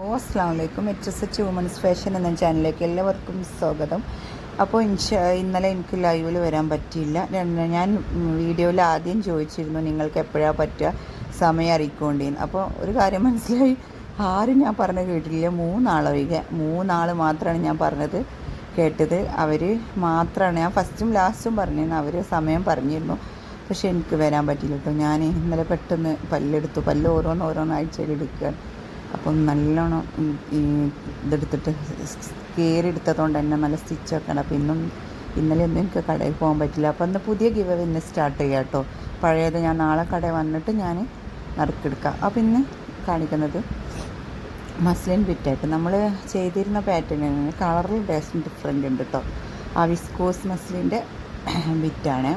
ഓ അസ്ലാം വലൈക്കും H S H womens fashion എന്ന ചാനലിലേക്ക് എല്ലാവർക്കും സ്വാഗതം. അപ്പോൾ ഇൻഷ ഇന്നലെ എനിക്ക് ലൈവിൽ വരാൻ പറ്റിയില്ല. ഞാൻ വീഡിയോയിൽ ആദ്യം ചോദിച്ചിരുന്നു നിങ്ങൾക്ക് എപ്പോഴാണ് പറ്റുക? സമയം അറിയിക്കൊണ്ടേന്ന്. അപ്പോൾ ഒരു കാര്യം മനസ്സിലായി. ആരും ഞാൻ പറഞ്ഞ കേട്ടില്ല മൂന്നാളൊഴികെ മൂന്നാൾ മാത്രമാണ് ഞാൻ പറഞ്ഞത് കേട്ടത്. അവർ മാത്രമാണ് ഞാൻ ഫസ്റ്റും ലാസ്റ്റും പറഞ്ഞിരുന്നു. അവർ സമയം പറഞ്ഞിരുന്നു. പക്ഷെ എനിക്ക് വരാൻ പറ്റില്ല കേട്ടോ. ഞാൻ ഇന്നലെ പെട്ടെന്ന് പല്ലെടുത്തു. പല്ല് ഓരോന്ന് ഓരോന്ന് ആഴ്ചയിൽ എടുക്കുകയാണ് അപ്പം നല്ലോണം ഈ- ഇതെടുത്തിട്ട് കയറിയെടുത്തത് എടുത്തതുകൊണ്ട് തന്നെ നല്ല സ്റ്റിച്ചൊക്കെ ഉണ്ട് അപ്പം ഇന്നും ഇന്നലെ ഒന്നും എനിക്ക് കടയിൽ പോകാൻ പറ്റില്ല. അപ്പോൾ ഇന്ന് പുതിയ ഗിവ് ഇന്ന് സ്റ്റാർട്ട് ചെയ്യാം കേട്ടോ. പഴയത് ഞാൻ നാളെ കടയിൽ വന്നിട്ട് ഞാൻ നറുക്കെടുക്കാം. അപ്പം ഇന്ന് കാണിക്കുന്നത് മസ്ലിൻ ബിറ്റായിട്ട് നമ്മൾ ചെയ്തിരുന്ന പാറ്റേണിന് കളറിൽ ടേസ്റ്റ് ഡിഫറെന്റ് ഉണ്ട് കേട്ടോ. ആ വിസ്കോസ് മസ്ലിന്റെ ബിറ്റാണ്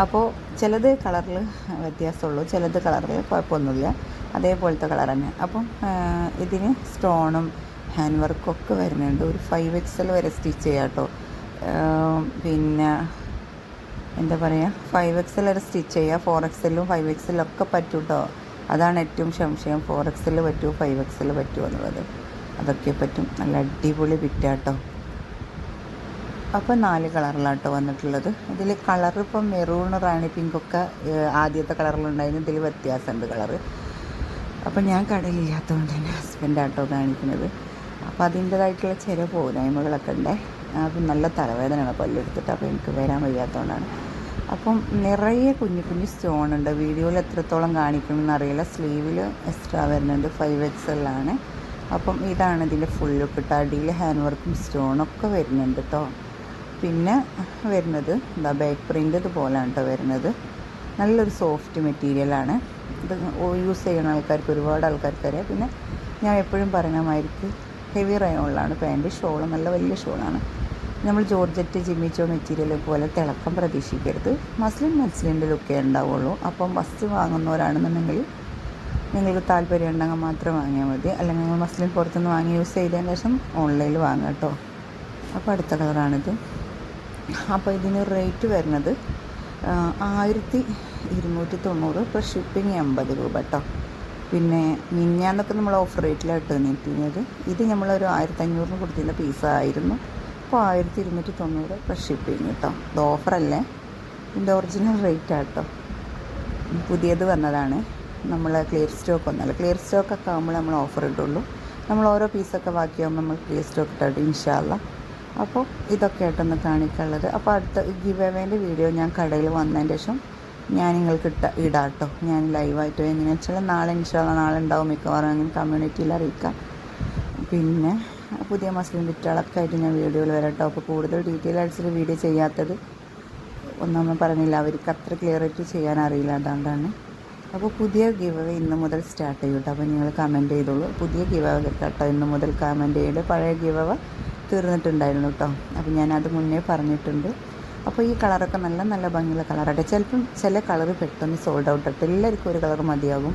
അപ്പോൾ ചിലത് കളറിൽ വ്യത്യാസമുള്ളൂ. ചിലത് കളറിൽ കുഴപ്പമൊന്നുമില്ല. അതേപോലത്തെ കളർ തന്നെ. അപ്പം ഇതിന് സ്റ്റോണും ഹാൻഡ് വർക്കും ഒക്കെ വരുന്നുണ്ട്. ഒരു ഫൈവ് എക്സൽ വരെ സ്റ്റിച്ച് ചെയ്യാം കേട്ടോ. പിന്നെ എന്താ പറയുക ഫൈവ് എക്സൽ വരെ സ്റ്റിച്ച് ചെയ്യുക ഫോർ എക്സലും ഫൈവ് എക്സലും ഒക്കെ പറ്റും കേട്ടോ അതാണ് ഏറ്റവും സംശയം. ഫോർ എക്സൽ പറ്റുമോ ഫൈവ് എക്സൽ പറ്റുമോ എന്നുള്ളത്. അതൊക്കെ പറ്റും. നല്ല അടിപൊളി ബിറ്റാട്ടോ അപ്പോൾ നാല് കളറിലാട്ടോ വന്നിട്ടുള്ളത്. ഇതിൽ കളർ ഇപ്പം മെറൂൺ റാണി പിങ്കൊക്കെ ആദ്യത്തെ കളറിലുണ്ടായിരുന്നു ഇതിൽ വ്യത്യാസമുണ്ട് കളറ് അപ്പം ഞാൻ കടയിലില്ലാത്തതുകൊണ്ട് ഹസ്ബൻഡ് ഹസ്ബൻഡാട്ടോ കാണിക്കുന്നത്. അപ്പോൾ അതിന്റേതായിട്ടുള്ള ചില പോരായ്മകളൊക്കെ ഉണ്ട്. അപ്പം നല്ല തലവേദനയാണ് പല്ലെടുത്തിട്ട്. അപ്പോൾ എനിക്ക് വരാൻ വയ്യാത്തതുകൊണ്ടാണ് അപ്പം നിറയെ കുഞ്ഞു കുഞ്ഞു സ്റ്റോൺ ഉണ്ട്. വീഡിയോയിൽ എത്രത്തോളം കാണിക്കണമെന്ന് അറിയില്ല. സ്ലീവിൽ എക്സ്ട്രാ വരുന്നുണ്ട്. ഫൈവ് എക്സ് എല്ലാണ് അപ്പം ഇതാണ് ഇതിന്റെ ഫുൾ ലുക്ക് ഇട്ട് അടിയിൽ ഹാൻഡ് വർക്കും സ്റ്റോണൊക്കെ വരുന്നുണ്ട് കേട്ടോ പിന്നെ വരുന്നത് എന്താ ബാക്ക് പ്രിന്റ് ഇതുപോലെയാണ് കേട്ടോ വരുന്നത്. നല്ലൊരു സോഫ്റ്റ് മെറ്റീരിയലാണ് ഇത് യൂസ് ചെയ്യുന്ന ആൾക്കാർക്ക് ഒരുപാട് ആൾക്കാർക്ക് അറിയാം. പിന്നെ ഞാൻ എപ്പോഴും പറയണമായിരിക്കും ഹെവി റയോണിലാണ് പാന്റ് ഷോൾ നല്ല വലിയ ഷോളാണ് നമ്മൾ ജോർജറ്റ് ജിമ്മിച്ചോ മെറ്റീരിയൽ പോലെ തിളക്കം പ്രതീക്ഷിക്കരുത്. മസ്ലിൻ മസ്ലിന്റെ ലുക്കേ ഉണ്ടാവുള്ളൂ. അപ്പം വസ്തു വാങ്ങുന്നവരാണെന്നുണ്ടെങ്കിൽ നിങ്ങൾക്ക് താല്പര്യം ഉണ്ടെങ്കിൽ മാത്രം വാങ്ങിയാൽ മതി. അല്ലെങ്കിൽ നിങ്ങൾ മസ്ലിൻ പുറത്തുനിന്ന് വാങ്ങി യൂസ് ചെയ്തതിന് ശേഷം ഓൺലൈനിൽ വാങ്ങാം കേട്ടോ. അപ്പോൾ അടുത്ത കളറാണിത് അപ്പോൾ ഇതിന് റേറ്റ് വരുന്നത് ആയിരത്തി ഇരുന്നൂറ്റി തൊണ്ണൂറ് ഇപ്പോൾ ഷിപ്പിംഗ് എൺപത് രൂപ കേട്ടോ പിന്നെ മിന്നാന്നൊക്കെ നമ്മൾ ഓഫർ റേറ്റിലായിട്ട് തന്നിട്ടുള്ളത് ഇത് നമ്മളൊരു ആയിരത്തി അഞ്ഞൂറിന് കൊടുത്തിരുന്ന പീസായിരുന്നു അപ്പോൾ ആയിരത്തി ഇരുന്നൂറ്റി തൊണ്ണൂറ് പ്ലസ് ഷിപ്പിംഗ് കേട്ടോ ഇത് ഓഫറല്ലേ ഇതിന്റെ ഒറിജിനൽ റേറ്റ് ആട്ടോ പുതിയത് വന്നതാണ്. നമ്മൾ ക്ലിയർ സ്റ്റോക്ക് ഒന്നല്ല. ക്ലിയർ സ്റ്റോക്കൊക്കെ ആകുമ്പോൾ നമ്മൾ ഓഫർ ഇട്ടുള്ളൂ നമ്മൾ ഓരോ പീസൊക്കെ ബാക്കിയാകുമ്പോൾ നമ്മൾ ക്ലിയർ സ്റ്റോക്ക് ഇട്ടിട്ട് ഇൻഷാല്ല അപ്പോൾ ഇതൊക്കെ ആയിട്ടൊന്ന് കാണിക്കാനുള്ളത് അപ്പോൾ അടുത്ത ഗിവ് വീഡിയോ ഞാൻ കടയിൽ വന്നതിന് ശേഷം ഞാൻ നിങ്ങൾക്ക് ഇട്ട ഇടാം കേട്ടോ ഞാൻ ലൈവായിട്ട് എങ്ങനെയാണെന്ന് വെച്ചാൽ നാളെ ഇൻഷാല്ല നാളെ ഉണ്ടാവും മിക്കവാറും. അങ്ങനെ കമ്മ്യൂണിറ്റിയിൽ അറിയിക്കാം. പിന്നെ പുതിയ മസ്ലിം വിറ്റുകളൊക്കെ ആയിട്ട് ഞാൻ വീഡിയോയിൽ വരാം കേട്ടോ അപ്പോൾ കൂടുതൽ ഡീറ്റെയിൽ ആയിട്ട് വീഡിയോ ചെയ്യാത്തത് ഒന്നും പറഞ്ഞില്ല. അവർക്ക് അത്ര ക്ലിയറായിട്ട് ചെയ്യാൻ അറിയില്ല. അതുകൊണ്ടാണ് അപ്പോൾ പുതിയ ഗിവ് ഇന്ന് മുതൽ സ്റ്റാർട്ട് ചെയ്യൂട്ടോ അപ്പോൾ നിങ്ങൾ കമന്റ് ചെയ്തോളൂ. പുതിയ ഗിവ് അവ കേട്ടോ ഇന്ന് മുതൽ കമന്റ് ചെയ്ത് പഴയ ഗിവ് അവ തീർന്നിട്ടുണ്ടായിരുന്നു കേട്ടോ അപ്പോൾ ഞാനത് മുന്നേ പറഞ്ഞിട്ടുണ്ട്. അപ്പോൾ ഈ കളറൊക്കെ നല്ല നല്ല ഭംഗിയുള്ള കളറാട്ടെ. ചിലപ്പം ചില കളർ പെട്ടെന്ന് സോൾഡ് ഔട്ട് ആയിട്ട് എല്ലാവർക്കും ഒരു കളർ മതിയാകും.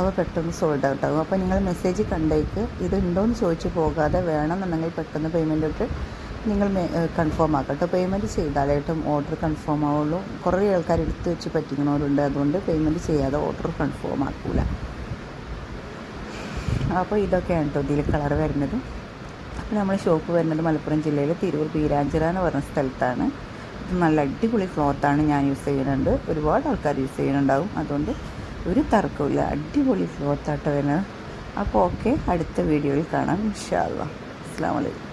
അവ പെട്ടെന്ന് സോൾഡ് ഔട്ട് ആകും. അപ്പോൾ നിങ്ങൾ മെസ്സേജ് കണ്ടേക്ക്. ഇത് ഉണ്ടോയെന്ന് ചോദിച്ചു പോകാതെ വേണമെന്നുണ്ടെങ്കിൽ പെട്ടെന്ന് പേയ്മെന്റ് ഇട്ട് നിങ്ങൾ കൺഫേം ആക്കട്ടോ പേയ്മെന്റ് കേട്ടോ ഓർഡർ കൺഫേം ആവുള്ളൂ. കുറേ ആൾക്കാർ എടുത്ത് വെച്ച് പറ്റിക്കണവരുണ്ട്. അതുകൊണ്ട് പേയ്മെന്റ് ചെയ്യാതെ ഓർഡർ കൺഫേം ആക്കൂല. അപ്പോൾ ഇതൊക്കെയാണ് കേട്ടോ ഇതിൽ കളർ വരുന്നത്. അപ്പോൾ നമ്മൾ ഷോപ്പ് വരുന്നത് മലപ്പുറം ജില്ലയിലെ തിരൂർ പീരാഞ്ചിറ എന്ന് പറഞ്ഞ സ്ഥലത്താണ്. ഇത് നല്ല അടിപൊളി ക്ലോത്താണ് ഞാൻ യൂസ് ചെയ്യുന്നുണ്ട്. ഒരുപാട് ആൾക്കാർ യൂസ് ചെയ്യുന്നുണ്ടാവും. അതുകൊണ്ട് ഒരു തർക്കമില്ല അടിപൊളി ക്ലോത്താട്ടോ വരുന്നത്. അപ്പോൾ ഓക്കെ അടുത്ത വീഡിയോയിൽ കാണാം. ഇൻഷാ അല്ലാ അസ്സാം വലൈക്കും